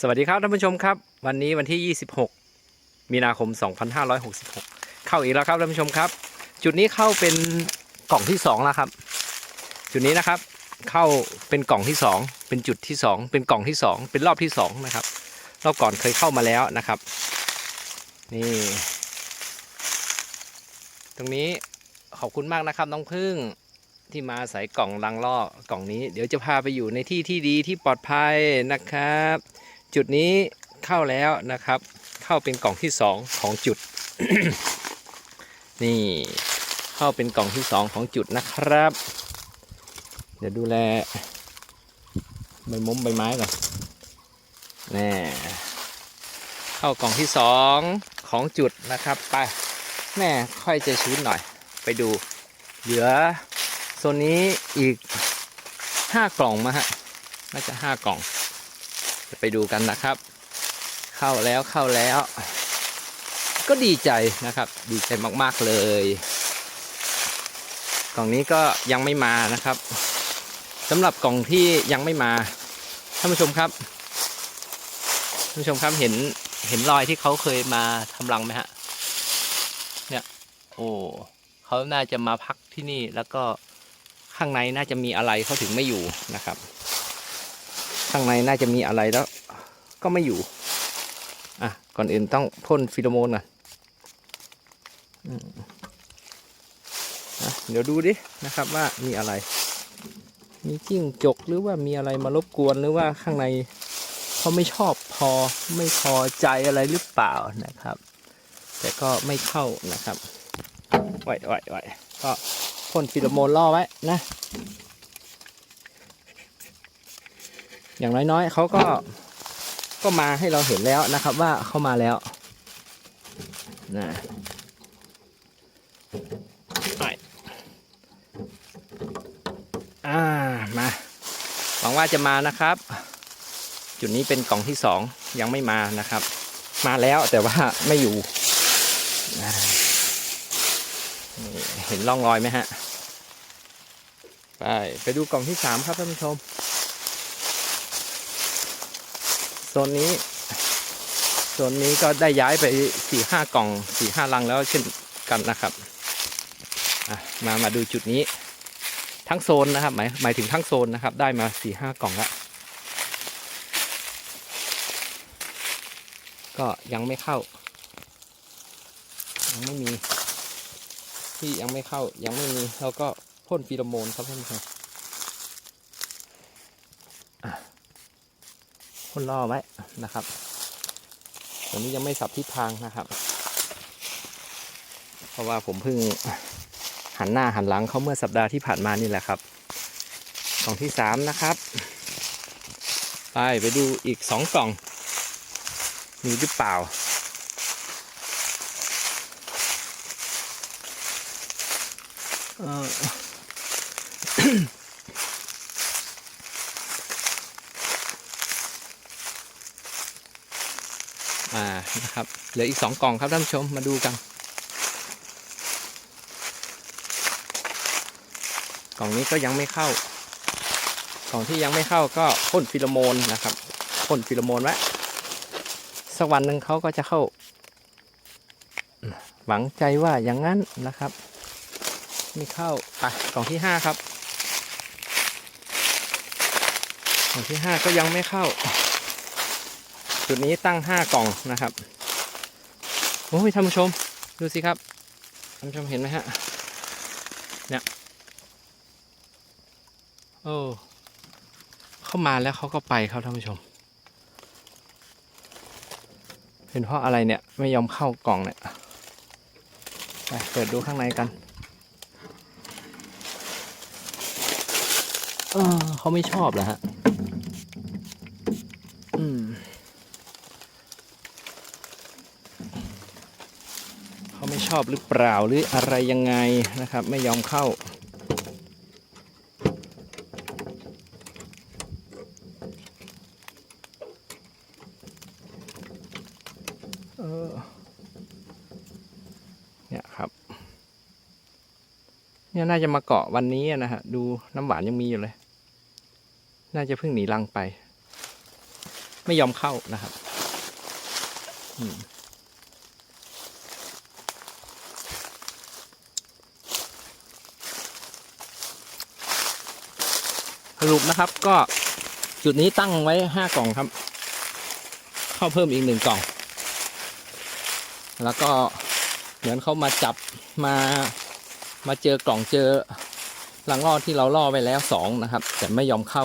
สวัสดีครับท่านผู้ชมครับ วันนี้วันที่ 26 มีนาคม 2566 เข้าอีกแล้วครับท่านผู้ชมครับ จุดนี้เข้าเป็นกล่องที่ 2 แล้วครับ จุดนี้นะครับเข้าเป็นกล่องที่ 2 เป็นจุดที่ 2 เป็นกล่องที่ 2 เป็นรอบที่2นะครับรอบก่อนเคยเข้ามาแล้วนะครับ นี่ ตรงนี้ขอบคุณมากนะครับน้องพึ่งที่มาใส่กล่องลังล่อกล่องนี้ เดี๋ยวจะพาไปอยู่ในที่ที่ดีที่ปลอดภัยนะครับ จุดนี้เข้าแล้วนะครับ เข้าเป็นกล่องที่สองของจุด นี่เข้าเป็นกล่องที่สองของจุดนะครับ เดี๋ยวดูแลใบมุมใบไม้ก่อนแน่เข้ากล่องที่สองของจุดนะครับไปแม่ค่อยจะชื้นหน่อย ไปดู เหลือโซนนี้อีกห้ากล่องมาฮะน่าจะห้ากล่อง จะไปดูกันนะครับ เข้าแล้วเข้าแล้ว ก็ดีใจนะครับ ดีใจมากๆเลยกล่องนี้ก็ยังไม่มานะครับสำหรับกล่องที่ยังไม่มาท่านผู้ชมครับท่านผู้ชมครับเห็นเห็นรอยที่เขาเคยมาทำรังไหมฮะเนี่ยโอ้เขาน่าจะมาพักที่นี่แล้วก็ข้างในน่าจะมีอะไรเขาถึงไม่อยู่นะครับ ข้างในน่าจะมีอะไรแล้ว ก็ไม่อยู่ อะ ก่อนอื่นต้องพ่นฟิโลโมนก่อนอืมอะเดี๋ยวดูดินะครับว่ามีอะไร มีจิ้งจกหรือว่ามีอะไรมารบกวนหรือว่าข้างในเขาไม่ชอบพอไม่พอใจอะไรหรือเปล่านะครับ แต่ก็ไม่เข้านะครับไหวไหวไหวก็พ่นฟิโลโมนล่อไว้นะ อย่างน้อยๆเขาก็ก็มาให้เราเห็นแล้วนะครับว่าเขามาแล้วนะไปอ่ามาหวังว่าจะมานะครับ จุดนี้เป็นกล่องที่สองยังไม่มานะครับ มาแล้วแต่ว่าไม่อยู่เห็นร่องรอยไหมฮะ ไป ไปดูกล่องที่สามครับท่านผู้ชม โซนนี้โซนนี้ก็ได้ย้ายไปสี่ห้ากล่องสี่ห้าลังแล้วเช่นกันนะครับมามาดูจุดนี้ทั้งโซนนะครับหมายหมายถึงทั้งโซนนะครับ ได้มาสี่ห้ากล่องแล้วก็ยังไม่เข้า ยังไม่มี ที่ยังไม่เข้ายังไม่มีเราก็พ่นฟีโรโมนครับท่านผู้ชม พ่นล่อไว้นะครับตรงนี้ยังไม่สับทิศทางนะครับ เพราะว่าผมเพิ่งหันหน้าหันหลังเขาเมื่อสัปดาห์ที่ผ่านมานี่แหละครับกล่องที่สามนะครับไปไปดูอีกสองกล่อง มีหรือเปล่า เออ อ่านะครับเหลืออีกสองกล่องครับท่านผู้ชมมาดูกัน กล่องนี้ก็ยังไม่เข้า กล่องที่ยังไม่เข้าก็พ่นฟิโลโมนนะครับพ่นฟิโลโมนไว้สักวันหนึ่งเขาก็จะเข้า หวังใจว่าอย่างนั้นนะครับไม่เข้าไปกล่องที่ห้าครับกล่องที่ห้าก็ยังไม่เข้า จุดนี้ตั้งห้ากล่องนะครับโอ้ยท่านผู้ชมดูสิครับท่านผู้ชมเห็นไหมฮะเนี่ยโอ้เข้ามาแล้วเขาก็ไปครับท่านผู้ชมเป็นเพราะอะไรเนี่ยไม่ยอมเข้ากล่องเนี่ยไปเปิดดูข้างในกันเออเขาไม่ชอบเหรอฮะ อืม เขาไม่ช อบหรือเปล่าหรืออะไรยังไงนะครับ ไม่ยอมเข้า เออเนี่ยครับ เนี่ยน่าจะมาเกาะวันนี้นะฮะ ดูน้ำหวานยังมีอยู่เลย น่าจะเพิ่งหนีรังไป ไม่ยอมเข้านะครับ อืม รุปนะครับก็จุดนี้ตั้งไว้ห้ากล่องครับ เข้าเพิ่มอีกหนึ่งกล่อง แล้วก็เหมือนเขามาจับมามาเจอกล่องเจอลังล่อที่เราล่อไว้แล้วสองนะครับ แต่ไม่ยอมเข้า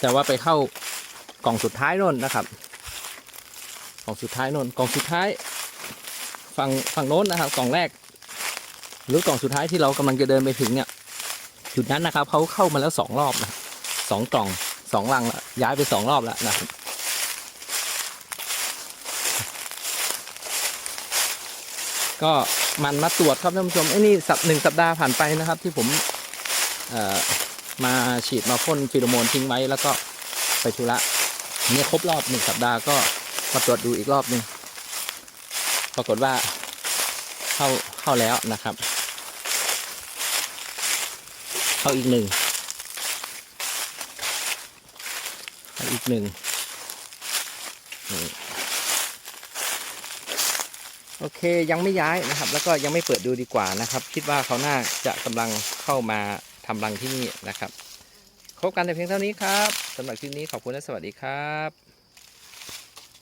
แต่ว่าไปเข้ากล่องสุดท้ายโน่นนะครับ กล่องสุดท้ายโน่นกล่องสุดท้ายฝั่งฝั่งโน้นนะครับ กล่องแรก หรือกล่องสุดท้ายที่เรากำลังจะเดินไปถึงเนี่ย จุดนั้นนะครับเขาเข้ามาแล้วสองรอบนะสองกล่องสองลังละย้ายไปสองรอบแล้วนะครับก็มันมาตรวจครับท่านผู้ชมไอ้นี่สัปหนึ่งสัปดาห์ผ่านไปนะครับ ที่ผมมาฉีดมาพ่นฟิโรโมนทิ้งไว้แล้วก็ไปธุระเนี่ยครบรอบหนึ่งสัปดาห์ก็มาตรวจดูอีกรอบหนึ่งปรากฏว่าเข้าเข้าแล้วนะครับ เข้าอีกหนึ่งเข้าอีกหนึ่งโอเคยังไม่ย้ายนะครับ แล้วก็ยังไม่เปิดดูดีกว่านะครับ คิดว่าเขาน่าจะกำลังเข้ามาทำรังที่นี่นะครับครบกันแต่เพียงเท่านี้ครับสำหรับคลิปนี้ขอบคุณและสวัสดีครับ